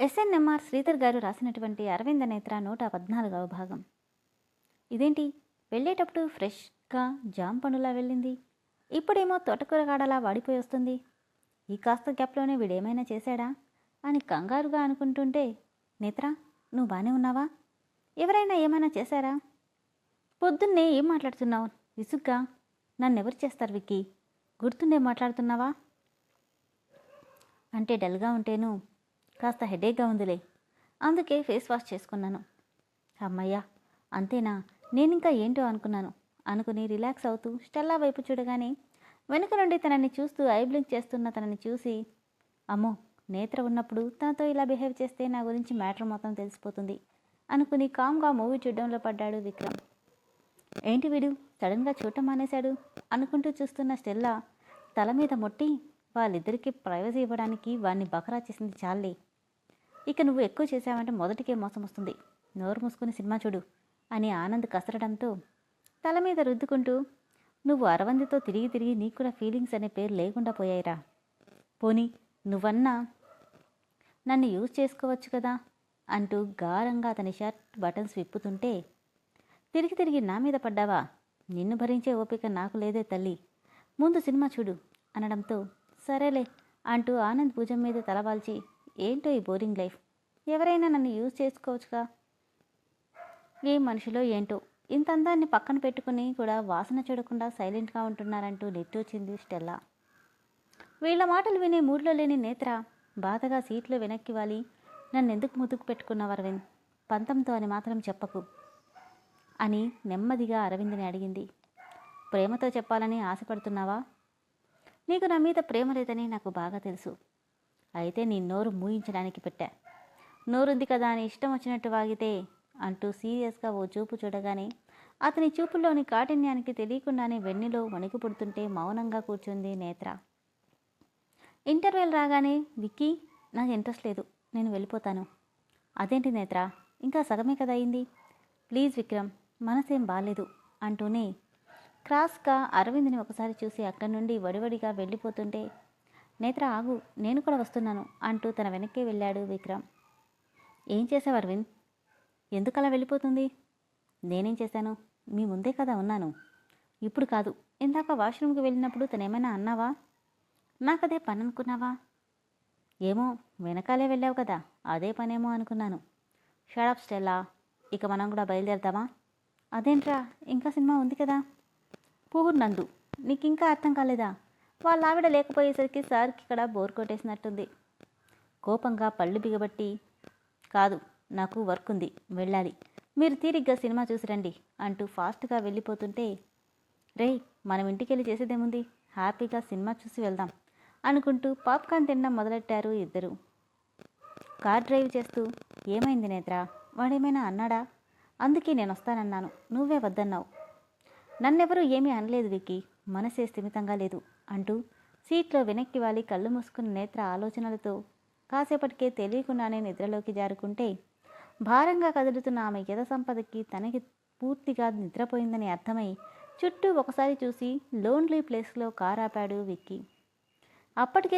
SNMR Sridhar గారు రాసినటువంటి అరవింద నేత్ర నూట పద్నాలుగవ భాగం. ఇదేంటి? వెళ్ళేటప్పుడు ఫ్రెష్గా జామ్ పండులా వెళ్ళింది. ఇప్పుడేమో తోటకూర కాడలా వాడిపోయి వస్తుంది. ఈ కాస్త గ్యాప్లోనే వీడేమైనా చేశాడా? అని కంగారుగా అనుకుంటుంటే నేత్ర నువ్వు బాగానే ఉన్నావా? ఎవరైనా ఏమైనా చేశారా? పొద్దున్నే ఏం మాట్లాడుతున్నావు? విసుగ్గా? నన్నెవరు చేస్తారు విక్కీ? గుర్తుండే మాట్లాడుతున్నావా? అంటే డల్గా ఉంటేను కాస్త హెడేక్గా ఉందిలే. అందుకే ఫేస్ వాష్ చేసుకున్నాను. అమ్మయ్యా అంతేనా? నేను ఇంకా ఏంటో అనుకున్నాను. అనుకుని రిలాక్స్ అవుతూ స్టెల్లా వైపు చూడగానే వెనుక నుండి తనని చూస్తూ ఐబ్లింక్ చేస్తున్న తనని చూసి అమ్మో నేత్ర ఉన్నప్పుడు తనతో ఇలా బిహేవ్ చేస్తే నా గురించి మ్యాటర్ మొత్తం తెలిసిపోతుంది అనుకుని కామ్గా మూవీ చూడడంలో పడ్డాడు విక్రమ్. ఏంటి వీడు? సడన్గా చూడటం మానేశాడు? అనుకుంటూ చూస్తున్న స్టెల్లా తల మీద మొట్టి వాళ్ళిద్దరికీ ప్రైవసీ ఇవ్వడానికి వాడిని బకరా చేసింది చాలే ఇక నువ్వు ఎక్కువ చేసావంటే మొదటికే మోసం వస్తుంది. నోరు మూసుకుని సినిమా చూడు అని ఆనంద్ కసరడంతో తల మీద రుద్దుకుంటూ నువ్వు అరవందితో తిరిగి తిరిగి నీకు కూడా ఫీలింగ్స్ అనే పేరు లేకుండా పోయాయిరా. పోనీ నువ్వన్నా నన్ను యూజ్ చేసుకోవచ్చు కదా అంటూ గారంగా అతని షర్ట్ బటన్స్ విప్పుతుంటే తిరిగి తిరిగి నా మీద పడ్డావా? నిన్ను భరించే ఓపిక నాకు లేదే తల్లి. ముందు సినిమా చూడు అనడంతో సరేలే అంటూ ఆనంద్ భుజం మీద తలవాల్చి ఏంటో ఈ బోరింగ్ లైఫ్? ఎవరైనా నన్ను యూజ్ చేసుకోవచ్చుగా? ఏ మనిషిలో ఏంటో? ఇంత అందాన్ని పక్కన పెట్టుకుని కూడా వాసన చూడకుండా సైలెంట్గా ఉంటున్నారంటూ నెట్టొచ్చింది స్టెల్లా. వీళ్ళ మాటలు వినే మూడ్లో లేని నేత్ర బాధగా సీట్లో వెనక్కి వాలి. నన్నెందుకు ముదుకు పెట్టుకున్నావు అరవింద్? పంతంతో అని మాత్రం చెప్పకు అని నెమ్మదిగా అరవింద్ని అడిగింది. ప్రేమతో చెప్పాలని ఆశపడుతున్నావా? నీకు నా మీద ప్రేమ లేదని నాకు బాగా తెలుసు. అయితే నీ నోరు మూయించడానికి పెట్టా. నోరుంది కదా అని ఇష్టం వచ్చినట్టు వాగితే అంటూ సీరియస్గా ఓ చూపు చూడగానే అతని చూపుల్లోని కాఠిన్యానికి తెలియకుండానే వెన్నెలో వణికి పుడుతుంటే మౌనంగా కూర్చుంది నేత్ర. ఇంటర్వెల్ రాగానే విక్కీ నాకు ఇంట్రెస్ట్ లేదు. నేను వెళ్ళిపోతాను. అదేంటి నేత్ర? ఇంకా సగమే కదా అయింది. ప్లీజ్ విక్రమ్ మనసేం బాలేదు. అంటూనే క్రాస్గా అరవింద్ని ఒకసారి చూసి అక్కడి నుండి వడివడిగా వెళ్ళిపోతుంటే నేత్ర ఆగు. నేను కూడా వస్తున్నాను. అంటూ తన వెనక్కి వెళ్ళాడు విక్రమ్. ఏం చేసావు అరవింద్? ఎందుకలా వెళ్ళిపోతుంది? నేనేం చేశాను? మీ ముందే కదా ఉన్నాను. ఇప్పుడు కాదు ఇందాక వాష్రూమ్కి వెళ్ళినప్పుడు తనేమైనా అన్నావా? నాకదే పని అనుకున్నావా ఏమో వెనకాలే వెళ్ళావు కదా అదే పనేమో అనుకున్నాను. షాడప్ స్టెల్లా ఇక మనం కూడా బయలుదేరదామా అదేంట్రా ఇంకా సినిమా ఉంది కదా? పూర్ణందు నీకు ఇంకా అర్థం కాలేదా? వాళ్ళ ఆవిడ లేకపోయేసరికి సార్కి ఇక్కడ బోర్ కొట్టేసినట్టుంది. కోపంగా పళ్ళు బిగబట్టి కాదు నాకు వర్క్ ఉంది వెళ్ళాలి. మీరు తీరిగ్గా సినిమా చూసి రండి అంటూ ఫాస్ట్గా వెళ్ళిపోతుంటే రే మనం ఇంటికి వెళ్ళి చేసేదేముంది? హ్యాపీగా సినిమా చూసి వెళ్దాం అనుకుంటూ పాప్కార్న్ తినడం మొదలెట్టారు ఇద్దరు. కార్ డ్రైవ్ చేస్తూ ఏమైంది నేత్ర? వాడేమైనా అన్నాడా? అందుకే నేను వస్తానన్నాను నువ్వే వద్దన్నావు. నన్నెవరూ ఏమీ అనలేదు వికి మనసే స్థిమితంగా లేదు అంటూ సీట్లో వెనక్కి వాలి కళ్ళు మూసుకున్న నేత్ర ఆలోచనలతో కాసేపటికే తెలియకుండానే నిద్రలోకి జారుకుంటే భారంగా కదులుతున్న ఆమె యథ సంపదకి తనకి పూర్తిగా నిద్రపోయిందని అర్థమై చుట్టూ ఒకసారి చూసి లోన్లీ ప్లేస్లో కారాపాడు ఆపాడు విక్కీ. అప్పటికే